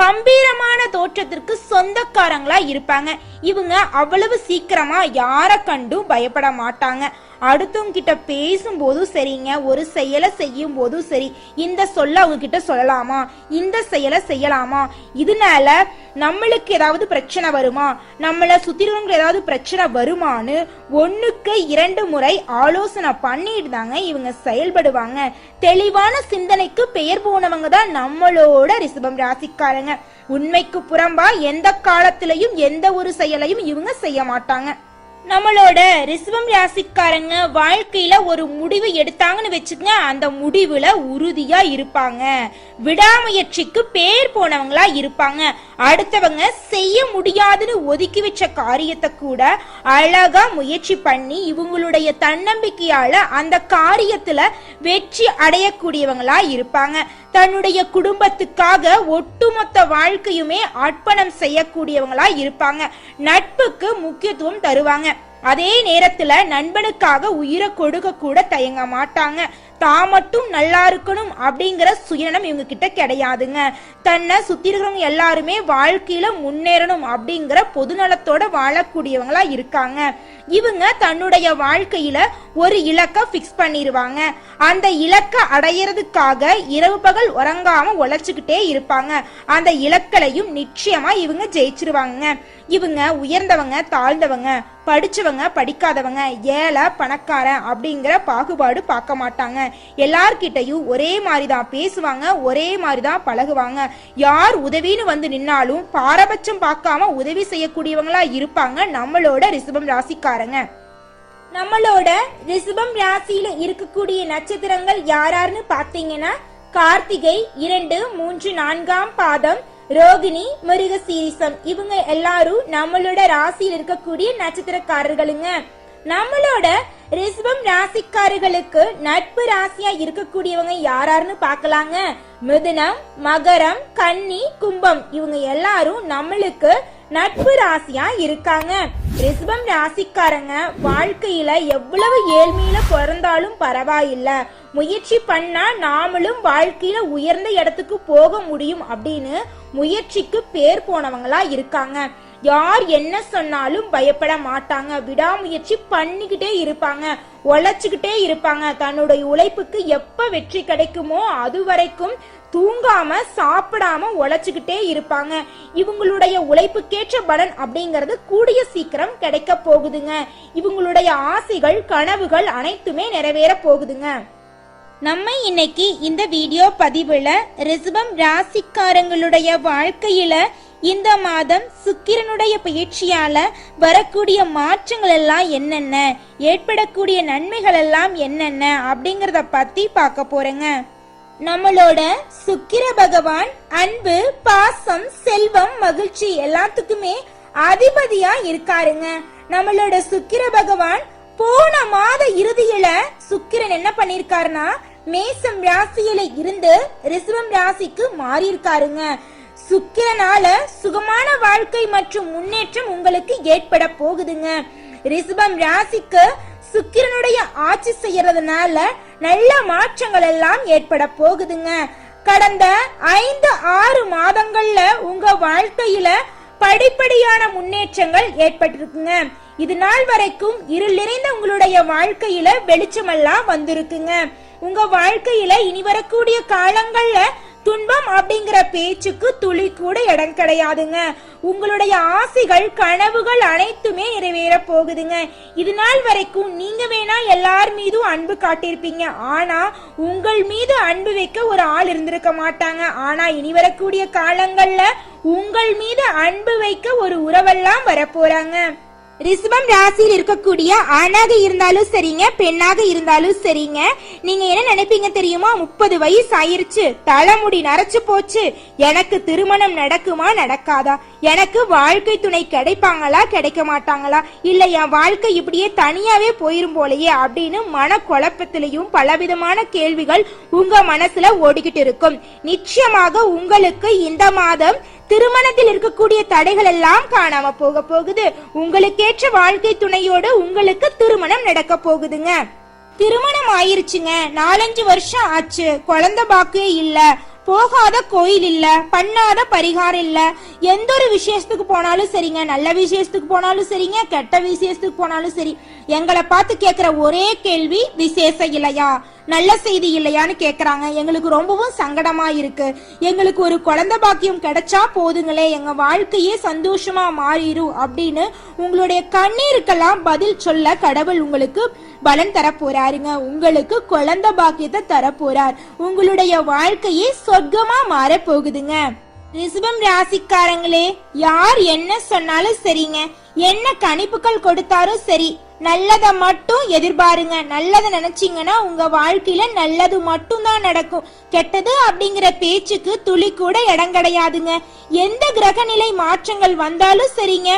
கம்பீரமான தோற்றத்திற்கு சொந்தக்காரங்களா இருப்பாங்க. இவங்க அவ்வளவு சீக்கிரமா யாரை கண்டும் பயப்பட மாட்டாங்க. அடுத்தவங்க கிட்ட பேசும்போதும் சரிங்க ஒரு செயலை செய்யும் போதும் சரி. இந்த சொல்ல அவங்க கிட்ட சொல்லலாமா? இந்த செயலை செய்யலாமா? இதனால நம்மளுக்கு ஏதாவது பிரச்சனை வருமா? நம்மளை சுத்திரவங்க ஏதாவது பிரச்சனை வருமான்னு ஒன்றுக்கு இரண்டு முறை ஆலோசனை பண்ணிட்டு தாங்க இவங்க செயல்படுவாங்க. தெளிவான சிந்தனைக்கு பெயர் போனவங்க தான் நம்மளோட ரிசபம் ராசிக்காரங்க. உண்மைக்கு புறம்பா எந்த காலத்திலையும் எந்த ஒரு செயலையும் இவங்க செய்ய மாட்டாங்க. நம்மளோட ரிசவம் ராசிக்காரங்க வாழ்க்கையில ஒரு முடிவு எடுத்தாங்கன்னு வச்சுக்கங்க அந்த முடிவுல உறுதியா இருப்பாங்க. விடாமுயற்சிக்கு பேர் போனவங்களா இருப்பாங்க. அடுத்தவங்க செய்ய முடியாதுன்னு ஒதுக்கி வச்ச காரியத்தை கூட அழகா முயற்சி பண்ணி இவங்களுடைய தன்னம்பிக்கையால அந்த காரியத்துல வெற்றி அடையக்கூடியவங்களா இருப்பாங்க. தன்னுடைய குடும்பத்துக்காக ஒட்டுமொத்த வாழ்க்கையுமே அர்ப்பணம் செய்யக்கூடியவங்களா இருப்பாங்க. நட்புக்கு முக்கியத்துவம் தருவாங்க. அதே நேரத்துல நண்பனுக்காக உயிரை கொடுக்க கூட தயங்க மாட்டாங்க. தான் மட்டும் நல்லா இருக்கணும் அப்படிங்கிற சுயநலம் இவங்க கிட்ட கிடையாதுங்க. தன்னை சுத்தி இருக்கிறவங்க எல்லாருமே வாழ்க்கையில முன்னேறணும் அப்படிங்கிற பொதுநலத்தோட வாழக்கூடியவங்களா இருக்காங்க. இவங்க தன்னுடைய வாழ்க்கையில ஒரு இலக்கை ஃபிக்ஸ் பண்ணிடுவாங்க அந்த இலக்க அடையிறதுக்காக இரவு பகல் உறங்காம உழைச்சிக்கிட்டே இருப்பாங்க. அந்த இலக்களையும் நிச்சயமா இவங்க ஜெயிச்சிருவாங்க. இவங்க உயர்ந்தவங்க தாழ்ந்தவங்க படிச்சவங்க படிக்காதவங்க ஏழை பணக்காரன் அப்படிங்கிற பாகுபாடு பார்க்க மாட்டாங்க. எல்லார்கிட்டையும் ஒரே மாதிரி தான் பேசுவாங்க ஒரே மாதிரி தான் பழகுவாங்க. யார் உதவின்னு வந்து நின்னாலும் பாரபட்சம் பார்க்காம உதவி செய்யக்கூடியவங்களா இருப்பாங்க நம்மளோட ரிசபம் ராசிக்காரங்க. நம்மளோட ரிசபம் ராசியில இருக்கக்கூடிய நட்சத்திரங்கள் யாராருன்னு பாத்தீங்கன்னா கார்த்திகை இரண்டு மூன்று நான்காம் பாதம் ரோகிணி மிருகசீரிசம். இவங்க எல்லாரும் நம்மளோட ராசியில் இருக்கக்கூடிய நட்சத்திரக்காரர்களுங்க. நம்மளோட ரிஷபம் ராசிக்காரர்களுக்கு நட்பு ராசியா இருக்கக்கூடியவங்க யாராருன்னு பார்க்கலாங்க. மிதுனம் மகரம் கன்னி கும்பம். இவங்க எல்லாரும் நம்மளுக்கு நட்பு ராசியா இருக்காங்க. ரிஷபம் ராசிக்காரங்க வாழ்க்கையில எவ்வளவு ஏழ்மையில பிறந்தாலும் பரவாயில்ல. முயற்சி பண்ணா நாமளும் வாழ்க்கையில உயர்ந்த இடத்துக்கு போக முடியும் அப்படின்னு முயற்சிக்கு பேர் போனவங்களா இருக்காங்க. யார் என்ன சொன்னாலும் பயப்பட மாட்டாங்க. விடாமுயற்சி பண்ணிக்கிட்டே இருப்பாங்க. உழைச்சிக்கிட்டே இருப்பாங்க. தன்னுடைய உழைப்புக்கு எப்ப வெற்றி கிடைக்குமோ அது வரைக்கும் தூங்காம சாப்பிடாம உழைச்சுக்கிட்டே இருப்பாங்க. இவங்களுடைய உழைப்புக்கேற்ற பலன் அப்படிங்கறது கூடிய சீக்கிரம் கிடைக்க போகுதுங்க. இவங்களுடைய ஆசைகள் கனவுகள் அனைத்துமே நிறைவேற போகுதுங்க. நம்ம இன்னைக்கு இந்த வீடியோ பதிவுல ரிசபம் ராசிக்காரங்களுடைய வாழ்க்கையில இந்த மாதம் சுக்கிரனுடைய பயிற்சியால வரக்கூடிய மாற்றங்கள் எல்லாம் என்னென்ன? ஏற்படக்கூடிய நன்மைகள் எல்லாம் என்னென்ன? அப்படிங்கறத பத்தி பார்க்க போறேங்க. நம்மளோட சுக்கிர பகவான் அன்பு பாசம் செல்வம் மகிழ்ச்சி எல்லாத்துக்குமே அதிபதியா இருக்காருங்க. நம்மளோட சுக்கிர பகவான் போன மாத இறுதியில சுக்கிரன் என்ன பண்ணிருக்காருன்னா மேசம் ராசியில இருந்து ரிசவம் ராசிக்கு மாறி இருக்காருங்க சுக்கிரனால சுகமான வாழ்க்கை மற்றும் முன்னேற்றம் உங்களுக்கு ஏற்பட போகுதுங்க. ரிஷபம் ராசிக்கு சுக்கிரனுடைய ஆட்சி செய்யறதுனால நல்ல மாற்றங்கள் எல்லாம் ஏற்பட போகுதுங்க. கடந்த ஐந்து ஆறு மாதங்கள்ல உங்க வாழ்க்கையில படிப்படியான முன்னேற்றங்கள் ஏற்பட்டிருக்குங்க. இது நாள் வரைக்கும் இருள் நிறைந்த உங்களுடைய வாழ்க்கையில வெளிச்சமெல்லாம் வந்திருக்குங்க. உங்க வாழ்க்கையில இனி வரக்கூடிய காலங்கள்ல துன்பம் அப்படிங்கிற பேச்சுக்கு துளி கூட இடம் கிடையாதுங்க. உங்களுடைய ஆசைகள் கனவுகள் அனைத்துமே நிறைவேற போகுதுங்க. இது நாள் வரைக்கும் நீங்க வேணா எல்லார் மீதும் அன்பு காட்டியிருப்பீங்க. ஆனா உங்கள் மீது அன்பு வைக்க ஒரு ஆள் இருந்திருக்க மாட்டாங்க. ஆனா இனி வரக்கூடிய காலங்கள்ல உங்கள் மீது அன்பு வைக்க ஒரு உறவெல்லாம் வரப்போறாங்க ரிஷபம் ராசியில் இருக்கக்கூடிய ஆணாக இருந்தாலும் சரிங்க பெண்ணாக இருந்தாலும் சரிங்க. நீங்க என்ன நினைப்பீங்க தெரியுமா? முப்பது வயசு ஆயிருச்சு தலைமுடி நரைச்சு போச்சு. எனக்கு திருமணம் நடக்குமா? நடக்காதா? எனக்கு வாழ்க்கை துணை கிடைப்பாங்களா? கிடைக்க மாட்டாங்களா? இல்ல என் வாழ்க்கை இப்படியே தனியாவே போயிரும் போலயே அப்படின்னு மன குழப்பத்திலையும் பலவிதமான கேள்விகள் உங்க மனசுல ஓடிக்கிட்டு இருக்கும். நிச்சயமாக உங்களுக்கு இந்த மாதம் திருமணத்தில் இருக்கக்கூடிய தடைகள் எல்லாம் காணாம போக போகுது. உங்களுக்கேற்ற வாழ்க்கை துணையோடு உங்களுக்கு திருமணம் நடக்க போகுதுங்க. திருமணம் ஆயிருச்சுங்க. நாலஞ்சு வருஷம் ஆச்சு. குழந்தை பாக்கு இல்ல. போகாத கோயில் இல்ல. பண்ணாத பரிகாரம் இல்ல. எந்த ஒரு விசேஷத்துக்கு போனாலும் சரிங்க. நல்ல விசேஷத்துக்கு போனாலும் சரிங்க. கெட்ட விசேஷத்துக்கு போனாலும் சரி. எங்களை பார்த்து கேக்குற ஒரே கேள்வி விசேஷம் இல்லையா? நல்ல செய்தி இல்லையான்னு கேக்குறாங்க எங்களுக்கு ரொம்பவும் சங்கடமா இருக்கு. எங்களுக்கு ஒரு குழந்தை பாக்கியம் கிடைச்சா போதுங்களே எங்க வாழ்க்கையே சந்தோஷமா மாறிடும் அப்படின்னு உங்களுடைய கண்ணீருக்கெல்லாம் பதில் சொல்ல கடவுள் உங்களுக்கு பலன் தர போறாருங்க உங்களுக்கு குழந்தை பாக்கியத்தை தர போறார் உங்களுடைய வாழ்க்கையே சொர்க்கமா மாற போகுதுங்க ரிசபம் ராசிக்காரங்களே யார் என்ன சொன்னாலும் சரிங்க. என்ன கணிப்புகள் கொடுத்தாலும் சரி. நல்லதை மட்டும் எதிர்பாருங்க. நல்லதை நினைச்சீங்கன்னா உங்க வாழ்க்கையில நல்லது மட்டும் தான் நடக்கும். கெட்டது அப்படிங்கிற பேச்சுக்கு துளி கூட இடம் கிடையாதுங்க. எந்த கிரகநிலை மாற்றங்கள் வந்தாலும் சரிங்க.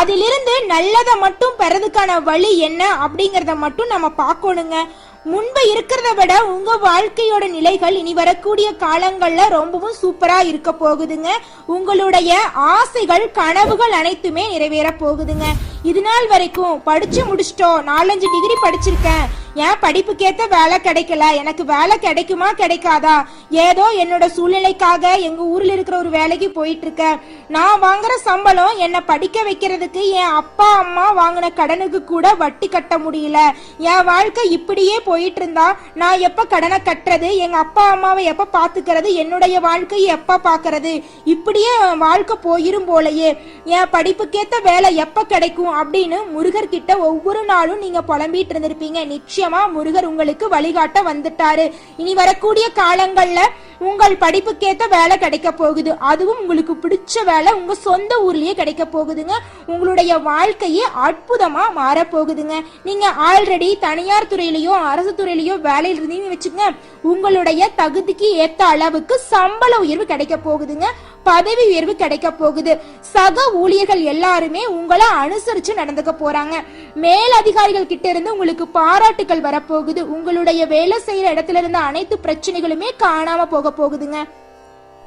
அதிலிருந்து நல்லதை மட்டும் பெறதுக்கான வழி என்ன அப்படிங்கறத மட்டும் நம்ம பார்க்கணுங்க. முன்பு இருக்கிறத விட உங்க வாழ்க்கையோட நிலைகள் இனி வரக்கூடிய காலங்கள்ல ரொம்பவும் சூப்பரா இருக்க போகுதுங்க. உங்களுடைய ஆசைகள் கனவுகள் அனைத்துமே நிறைவேற போகுதுங்க. இது நாள் வரைக்கும் படிச்சு முடிச்சிட்டோம். நாலஞ்சு டிகிரி படிச்சிருக்கேன். ஏன் படிப்புக்கேத்த வேலை கிடைக்கல. எனக்கு வேலை கிடைக்குமா கிடைக்காதா? ஏதோ என்னோட சூழ்நிலைக்காக எங்க ஊர்ல இருக்கிற ஒரு வேலைக்கு போயிட்டு இருக்க நான் வாங்குற சம்பளம் என்னை படிக்க வைக்கிறதுக்கு என் அப்பா அம்மா வாங்கின கடனுக்கு கூட வட்டி கட்ட முடியல. என் வாழ்க்கை இப்படியே போயிட்டு இருந்தா நான் எப்ப கடனை கட்டுறது? எங்க அப்பா அம்மாவை எப்ப பாத்துக்கிறது? என்னுடைய வாழ்க்கையை எப்ப பாக்குறது? இப்படியே என் வாழ்க்கை போயிரும் போலயே. என் படிப்புக்கேத்த வேலை எப்ப கிடைக்கும் அப்படின்னு முருகர்கிட்ட ஒவ்வொரு நாளும் நீங்க புலம்பிட்டு இருந்திருப்பீங்க. நிச்சயம். முருகர் உங்களுக்கு வழிகாட்ட வந்துட்டாரு. இனி வரக்கூடிய காலங்கள்ல உங்கள் படிப்புக்கேத்த வேலை கிடைக்க போகுது. அதுவும் உங்களுக்கு பிடிச்ச வேலை உங்க சொந்த ஊர்லயே கிடைக்க போகுதுங்க. உங்களுடைய வாழ்க்கையே அற்புதமா மாற போகுதுங்க. நீங்க ஆல்ரெடி தனியார் துறையிலயோ அரசு துறையிலயோ வேலையில் இருந்தீங்கன்னு வச்சுக்கோங்க. உங்களுடைய தகுதிக்கு ஏத்த அளவுக்கு சம்பள உயர்வு கிடைக்க போகுதுங்க. பதவி உயர்வு கிடைக்க போகுது. சக ஊழியர்கள் எல்லாருமே உங்களை அனுசரிச்சு நடந்துக்க போறாங்க. மேலதிகாரிகள் கிட்ட இருந்து உங்களுக்கு பாராட்டுகள் வரப்போகுது. உங்களுடைய வேலை செய்யற இடத்துல இருந்த அனைத்து பிரச்சனைகளுமே காணாம போக போகுதுங்க.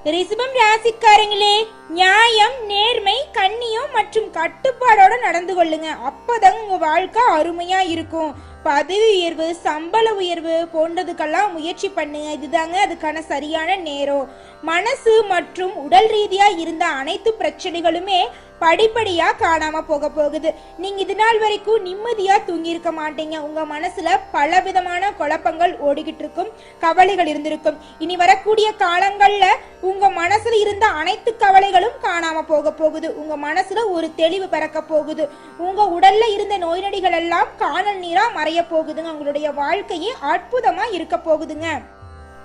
ரிசபம் ராசிக்காரங்களே நியாயம் நேர்மை கண்ணியம் மற்றும் கட்டுப்பாடோட நடந்து கொள்ளுங்க. அப்பதான் உங்க வாழ்க்கை அருமையா இருக்கும். பதவி உயர்வு சம்பள உயர்வு போன்றதுக்கெல்லாம் முயற்சி பண்ணுங்க. இதுதாங்க அதுக்கான சரியான நேரம். மனசு மற்றும் உடல் ரீதியா இருந்த அனைத்து பிரச்சனைகளுமே படிப்படியா காணாம போக போகுது. நீங்க இது நாள் வரைக்கும் நிம்மதியா தூங்கி இருக்க மாட்டீங்க. உங்க மனசுல பல விதமான குழப்பங்கள் ஓடிக்கிட்டு இருக்கும். கவலைகள் இருந்திருக்கும். இனி வரக்கூடிய காலங்கள்ல உங்க மனசுல இருந்த அனைத்து கவலைகளும் காணாம போக போகுது. உங்க மனசுல ஒரு தெளிவு பிறக்க போகுது. உங்க உடல்ல இருந்த நோய் நொடிகள் எல்லாம் காணல் நீரா மறைய போகுதுங்க. உங்களுடைய வாழ்க்கையே அற்புதமா இருக்க போகுதுங்க.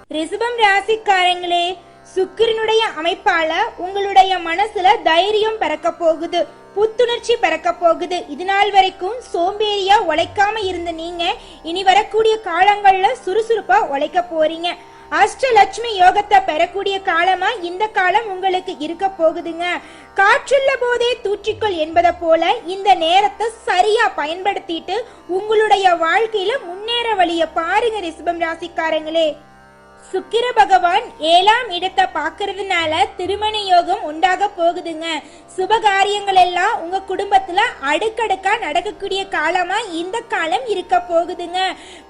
ரிசபம் ராசிக்காரங்களே சுக்கிரனுடைய அமைப்பால உங்களுடைய மனசுல தைரியம் பிறக்க போகுது புத்துணர்ச்சி பிறக்க போகுது. இது நாள் வரைக்கும் சோம்பேறியா உழைக்காம இருந்த நீங்க இனி வரக்கூடிய காலங்கள்ல சுறுசுறுப்பா உழைக்க போறீங்க. அஷ்டலட்சுமி யோகத்தை பெறக்கூடிய காலமா இந்த காலம் உங்களுக்கு இருக்க போகுதுங்க. காற்றுள்ள போதே தூற்றிக்கொள் என்பதை போல இந்த நேரத்தை சரியா பயன்படுத்திட்டு உங்களுடைய வாழ்க்கையில முன்னேற வழிய பாருங்க ரிசபம் ராசிக்காரங்களே. சுக்கிர பகவான் ஏழாம் இடத்தை பாக்குறதுனால திருமண யோகம் உண்டாக போகுதுங்க. சுப காரியங்கள் எல்லாம் உங்க குடும்பத்துல அடுக்கடுக்கா நடக்கக்கூடிய காலமா இந்த காலம் இருக்க போகுதுங்க.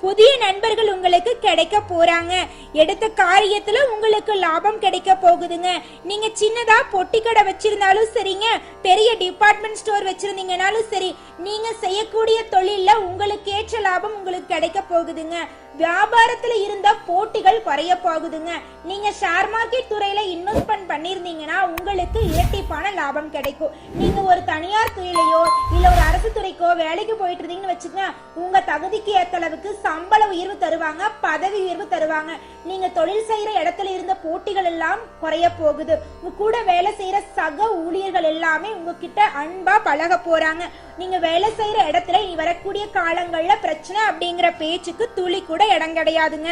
புதிய நண்பர்கள் உங்களுக்கு கிடைக்க போறாங்க. எடுத்த காரியத்துல உங்களுக்கு லாபம் கிடைக்க போகுதுங்க. நீங்க சின்னதா பொட்டி கடை வச்சிருந்தாலும் சரிங்க. பெரிய டிபார்ட்மெண்ட் ஸ்டோர் வச்சிருந்தீங்கனாலும் சரி நீங்க செய்யக்கூடிய தொழில்ல உங்களுக்கு ஏற்ற லாபம் உங்களுக்கு கிடைக்க போகுதுங்க. வியாபாரத்துல இருந்த போட்டிகள் குறைய போகுதுங்க நீங்க ஷேர் மார்க்கெட் துறையில இன்வெஸ்ட்மெண்ட் பண்ணிருந்தீங்கன்னா உங்களுக்கு இரட்டிப்பான லாபம் கிடைக்கும். நீங்க ஒரு தனியார் துறையிலையோ இல்ல ஒரு அரசு துறைக்கோ வேலைக்கு போயிட்டு இருந்தீங்கன்னு வச்சுக்கோங்க உங்க தகுதிக்கு ஏத்த அளவுக்கு சம்பள உயர்வு தருவாங்க பதவி உயர்வு தருவாங்க. நீங்க தொழில் செய்யற இடத்துல இருந்த போட்டிகள் எல்லாம் குறைய போகுது உங்க கூட வேலை செய்யற சக ஊழியர்கள் எல்லாமே உங்ககிட்ட அன்பா பழக போறாங்க. நீங்க வேலை செய்யற இடத்துல இனி வரக்கூடிய காலங்கள்ல பிரச்சனை அப்படிங்கிற பேச்சுக்கு துளி கூட இடம் கிடையாதுங்க.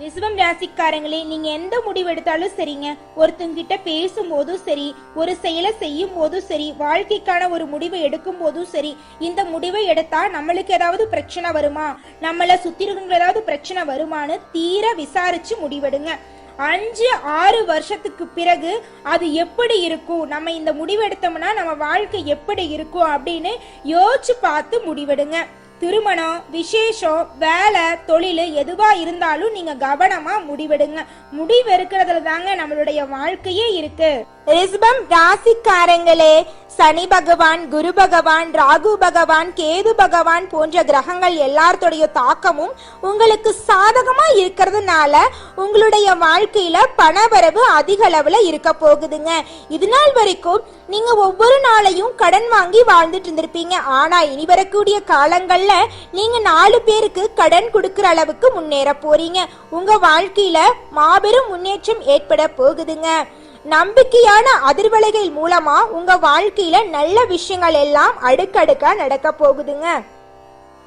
ரிசவம் ராசிக்காரங்களே நீங்க எந்த முடிவு எடுத்தாலும் சரிங்க. ஒருத்தங்கிட்ட பேசும்போதும் சரி ஒரு செயலை செய்யும் போதும் சரி வாழ்க்கைக்கான ஒரு முடிவை எடுக்கும் போதும் சரி இந்த முடிவை எடுத்தா நம்மளுக்கு ஏதாவது பிரச்சனை வருமா? நம்மள சுத்தி இருக்கிறவங்க ஏதாவது பிரச்சனை வருமான்னு தீர விசாரிச்சு முடிவெடுங்க. அஞ்சு ஆறு வருஷத்துக்கு பிறகு அது எப்படி இருக்கும்? நம்ம இந்த முடிவெடுத்தோம்னா நம்ம வாழ்க்கை எப்படி இருக்கும் அப்படின்னு யோசிச்சு பார்த்து முடிவெடுங்க. திருமணம் விசேஷம் வேலை தொழில் எதுவா இருந்தாலும் நீங்க கவனமா முடிவெடுங்க. முடிவு இருக்கிறதுல தாங்க நம்மளுடைய வாழ்க்கையே இருக்கு. ரிஷபம் ராசிக்காரங்களே சனி பகவான் குரு பகவான் ராகு பகவான் கேது பகவான் போன்ற கிரகங்கள் எல்லாத்தோடைய தாக்கமும் உங்களுக்கு சாதகமா இருக்கிறதுனால உங்களுடைய வாழ்க்கையில பணவரவு அதிக அளவுல இருக்க போகுதுங்க. இது நாள் வரைக்கும் நீங்க ஒவ்வொரு நாளையும் கடன் வாங்கி வாழ்ந்துட்டு இருந்திருப்பீங்க. ஆனா இனி வரக்கூடிய காலங்கள்ல நீங்க நாலு பேருக்கு கடன் கொடுக்கிற அளவுக்கு முன்னேற போறீங்க. உங்க வாழ்க்கையில மாபெரும் முன்னேற்றம் ஏற்பட போகுதுங்க. நம்பிக்கையான அதிர்வலைகள் மூலமா உங்க வாழ்க்கையில நல்ல விஷயங்கள் எல்லாம் அடுக்கடுக்கா நடக்க போகுதுங்க.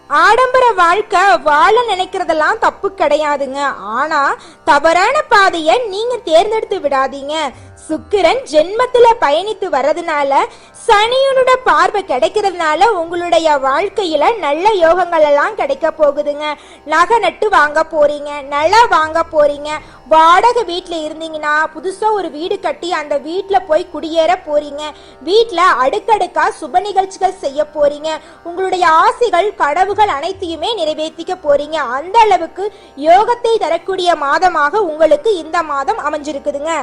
ஆடம்பர வாழ்க்கை வாழ நினைக்கிறதெல்லாம் தப்பு கிடையாதுங்க. ஆனா தவறான பாதைய நீங்க தேர்ந்தெடுத்து விடாதீங்க. சுக்கிரன் ஜென்மத்துல பயணித்து வர்றதுனால சனியனோட பார்வை கிடைக்கிறதுனால உங்களுடைய வாழ்க்கையில நல்ல யோகங்கள் எல்லாம் கிடைக்க போகுதுங்க. நகை நட்டு வாங்க போறீங்க நிலம் வாங்க போறீங்க. வாடகை வீட்டில் இருந்தீங்கன்னா புதுசா ஒரு வீடு கட்டி அந்த வீட்டில் போய் குடியேற போறீங்க. வீட்டில் அடுக்கடுக்கா சுப நிகழ்ச்சிகள் செய்ய போறீங்க. உங்களுடைய ஆசைகள் கனவுகள் அனைத்தையுமே நிறைவேற்றிக்க போறீங்க. அந்த அளவுக்கு யோகத்தை தரக்கூடிய மாதமாக உங்களுக்கு இந்த மாதம் அமைஞ்சிருக்குதுங்க.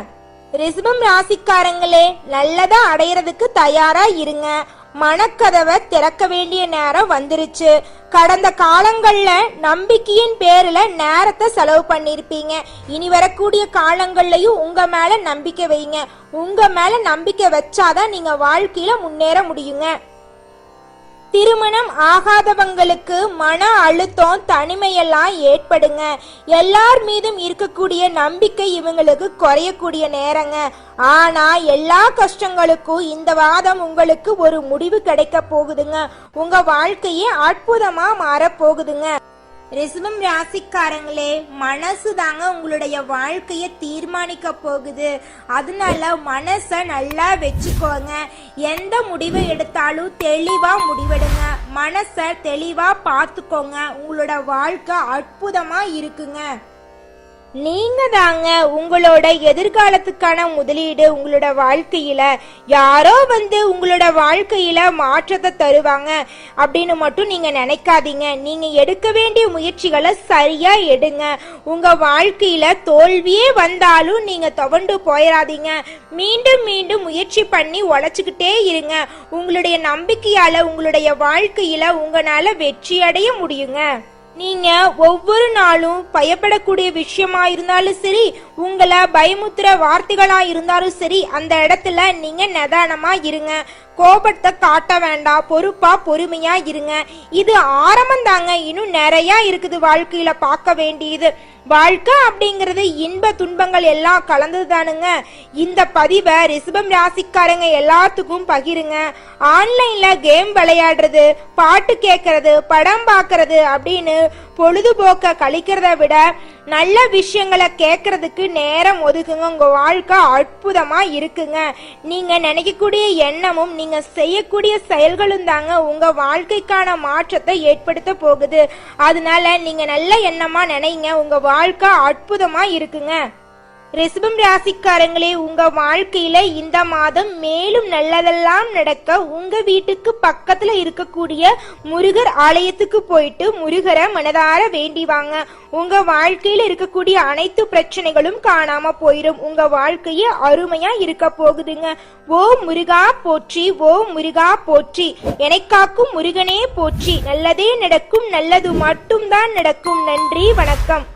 ரிஷபம் ராசிக்காரங்களே நல்லதா அடையறதுக்கு தயாரா இருங்க. மனக்கதவை திறக்க வேண்டிய நேரம் வந்துருச்சு. கடந்த காலங்கள்ல நம்பிக்கையின் பேர்ல நேரத்தை செலவு பண்ணிருப்பீங்க. இனி வரக்கூடிய காலங்கள்லயும் உங்க மேல நம்பிக்கை வைங்க. உங்க மேல நம்பிக்கை வச்சாதான் நீங்க வாழ்க்கையில முன்னேற முடியுங்க. திருமணம் ஆகாதவங்களுக்கு மன அழுத்தம் தனிமையெல்லாம் ஏற்படுங்க. எல்லார் மீதும் இருக்கக்கூடிய நம்பிக்கை இவங்களுக்கு குறையக்கூடிய நேரங்க. ஆனா எல்லா கஷ்டங்களுக்கும் இந்த வாதம் உங்களுக்கு ஒரு முடிவு கிடைக்க போகுதுங்க. உங்க வாழ்க்கையே அற்புதமா மாறப் போகுதுங்க. ரிசவம் ராசிக்காரங்களே மனசு தாங்க உங்களுடைய வாழ்க்கையை தீர்மானிக்க போகுது. அதனால மனசை நல்லா வச்சுக்கோங்க. எந்த முடிவு எடுத்தாலும் தெளிவாக முடிவெடுங்க. மனசை தெளிவாக பார்த்துக்கோங்க. உங்களோட வாழ்க்கை அற்புதமாக இருக்குங்க. நீங்க தாங்க உங்களோட எதிர்காலத்துக்கான முதலீடு உங்களோட வாழ்க்கையில. யாரோ வந்து உங்களோட வாழ்க்கையில மாற்றத்தை தருவாங்க அப்படின்னு மட்டும் நீங்க நினைக்காதீங்க. நீங்க எடுக்க வேண்டிய முயற்சிகளை சரியா எடுங்க. உங்க வாழ்க்கையில தோல்வியே வந்தாலும் நீங்க துவண்டு போயிடாதீங்க மீண்டும் மீண்டும் முயற்சி பண்ணி உழைச்சிக்கிட்டே இருங்க. உங்களுடைய நம்பிக்கையால உங்களுடைய வாழ்க்கையில உங்களால வெற்றி அடைய முடியுங்க. நீங்க ஒவ்வொரு நாளும் பயப்படக்கூடிய விஷயமா இருந்தாலும் சரி உங்களை பயமுத்துற வார்த்தைகளா இருந்தாலும் சரி அந்த இடத்துல நீங்க நிதானமா இருங்க. கோபத்தை காட்ட வேண்டாம். பொறுப்பா பொறுமையா இருங்க. இது ஆரம்பம் தாங்க இன்னும் நிறைய இருக்குது வாழ்க்கையில பார்க்க வேண்டியது. வாழ்க்கை அப்படிங்கிறது இன்ப துன்பங்கள் எல்லாம் கலந்தது தானுங்க இந்த பதிவை ரிஷபம் ராசிக்காரங்க எல்லாத்துக்கும் பகிருங்க. ஆன்லைன்ல கேம் விளையாடுறது பாட்டு கேட்கறது படம் பார்க்கறது அப்படின்னு பொழுதுபோக்க கழிக்கிறத விட நல்ல விஷயங்களை கேட்கறதுக்கு நேரம் ஒதுக்குங்க. உங்க வாழ்க்கை அற்புதமா இருக்குங்க. நீங்க நினைக்கக்கூடிய எண்ணமும் நீங்க செய்யக்கூடிய செயல்களும் தாங்க உங்க வாழ்க்கைக்கான மாற்றத்தை ஏற்படுத்த போகுது. அதனால நீங்க நல்ல எண்ணமா நினைங்க. உங்க வாழ்க்கை அற்புதமா இருக்குங்க. ரிஷபம் ராசிக்காரங்களே உங்க வாழ்க்கையில இந்த மாதம் மேலும் நல்லதெல்லாம் நடக்க உங்க வீட்டுக்கு பக்கத்துல இருக்கக்கூடிய முருகர் ஆலயத்துக்கு போயிட்டு முருகரை மனதார வேண்டி வாங்க. உங்க வாழ்க்கையில இருக்கக்கூடிய அனைத்து பிரச்சனைகளும் காணாம போயிடும் உங்க வாழ்க்கையே அருமையா இருக்க போகுதுங்க. ஓ முருகா போற்றி ஓ முருகா போற்றி. எனக்காக்கும் முருகனே போற்றி. நல்லதே நடக்கும் நல்லது மட்டும்தான் நடக்கும். நன்றி வணக்கம்.